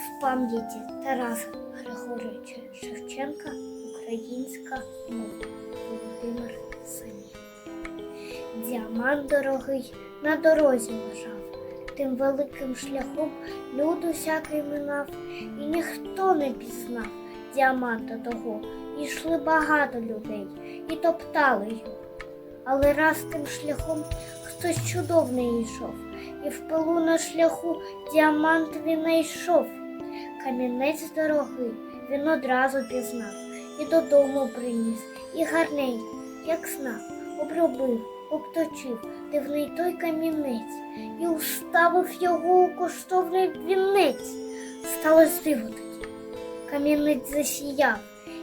в пам'яті Тараса Григоровича Шевченка українська мова Володимир Сані. Діамант дорогий на дорозі лежав, тим великим шляхом люд усякий минав, і ніхто не пізнав діаманта того. І йшли багато людей і топтали його. Але раз тим шляхом хтось чудовний йшов, і в пилу на шляху діамант він знайшов. Камінець дорогий він одразу пізнав, і додому приніс, і гарненько, як знав, обробив, обточив дивний той камінець, і уставив його у коштовний вінець. Сталось диво тоді. Камінець засіяв,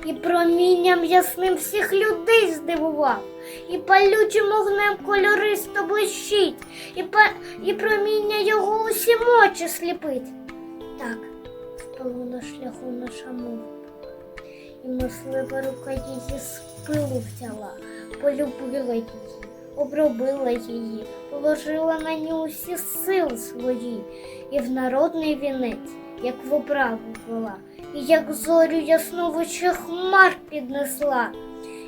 і промінням ясним всіх людей здивував, і палючим огнем кольористо блищить, і, па... і проміння його усім очі сліпить. Так, впало на шляху наша мова. І мислива рука її з пилу взяла, полюбила її, обробила її, положила на нього усі сили свої, і в народний вінець, як в оправу ввела, і як зорю ясну в очах хмар піднесла.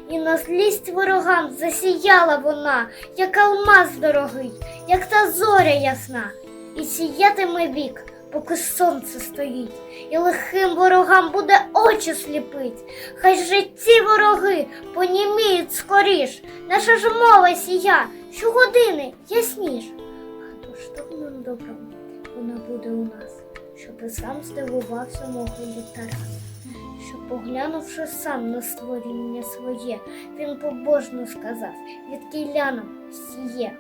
І на злість ворогам засіяла вона, як алмаз дорогий, як та зоря ясна, і сіятиме вік, поки сонце стоїть, і лихим ворогам буде очі сліпить. Хай ці вороги поніміють скоріш, наша ж мова сія, щогодини ясніш. А то коштовним добром вона буде у нас, щоби сам здивувався могилі Тарас. Що, поглянувши сам на створіння своє, він побожно сказав, від нам сіє.